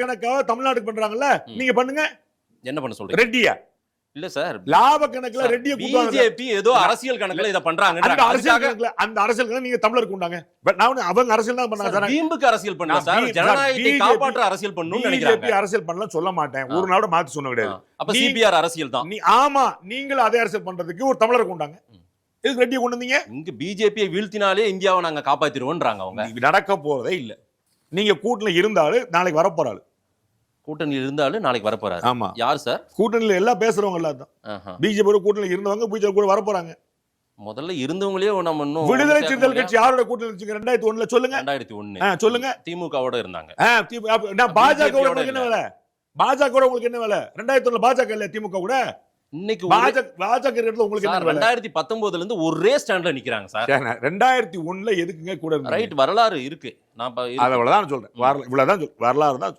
கணக்காக தமிழ்நாட்டுக்கு பண்றாங்கல்ல? நீங்க பண்ணுங்க. என்ன பண்ண சொல்றீங்க? ரெட்டியா. இல்ல சார் லாப கணக்குல ரெட்டிய பிஜேபி ஏதோ அரசியல் கணக்குல இத அந்த பண்றாங்க அரசியல் கணக்குல அந்த அரசியல் கணக்கு நீங்க தமிழருக்கு உண்டாங்க பட் நான் அவங்க அரசியல் தான் பண்ணாங்க சார் வீம்புக்கு அரசியல் பண்ணல நான் சார் ஜனநாயகத்தை காப்பாற்ற அரசியல் பிஜேபி நினைக்கிறாங்க. அரசியல் பண்ணலாம் சொல்ல மாட்டேன். ஒரு நாளோட மாத்தி சொன்ன கிடையாது. அப்ப சிபிஆர் அரசியல் தான். ஆமா நீங்களும் அதே அரசியல் பண்றதுக்கு ஒரு தமிழருக்கு கொண்டாங்க எதுக்கு ரெட்டியை கொண்டு வந்தீங்க? இங்க பிஜேபியை வீழ்த்தினாலே இந்தியாவை நாங்க காப்பாத்திருவோன்றாங்க அவங்க. நடக்க போறதே இல்ல. நீங்க கூட்டணில இருந்தாலும் நாளைக்கு வரப்போறாள் கூட்டணியில் இருந்தாலும் நாளைக்கு வரப்போறாரு. ஆமா. யார் சார்? கூட்டணியில எல்லாம் பேசுறவங்க எல்லாம் தான். பிஜேபி கூட்டணியில் இருந்தவங்க பிஜேபி கூட வரப்போறாங்க. முதல்ல இருந்தவங்களே நம்ம இன்னும் விடுதலை சிறுத்தைகள். கட்சி யாரோட கூட்டணி வச்சுங்க ரெண்டாயிரத்தி ஒண்ணுல சொல்லுங்க. ரெண்டாயிரத்தி ஒண்ணு. சொல்லுங்க. திமுகவோட இருந்தாங்க. பாஜக பாஜக உங்களுக்கு என்ன வேலை? ரெண்டாயிரத்தி ஒண்ணுல பாஜக இல்ல திமுக கூட? இன்னைக்கு பாஜக இடத்துல உங்களுக்கு ரெண்டாயிரத்தி பத்தொன்பதுல இருந்து ஒரே ஸ்டாண்ட்ல நிக்கிறாங்க சார். ரெண்டாயிரத்தி ஒண்ணுல எதுக்குங்க கூட ரைட் வரலாறு இருக்கு. நான். அவ்வளவுதான் சொல்றேன். வரல- இவ்வளவுதான் வரலாறு தான்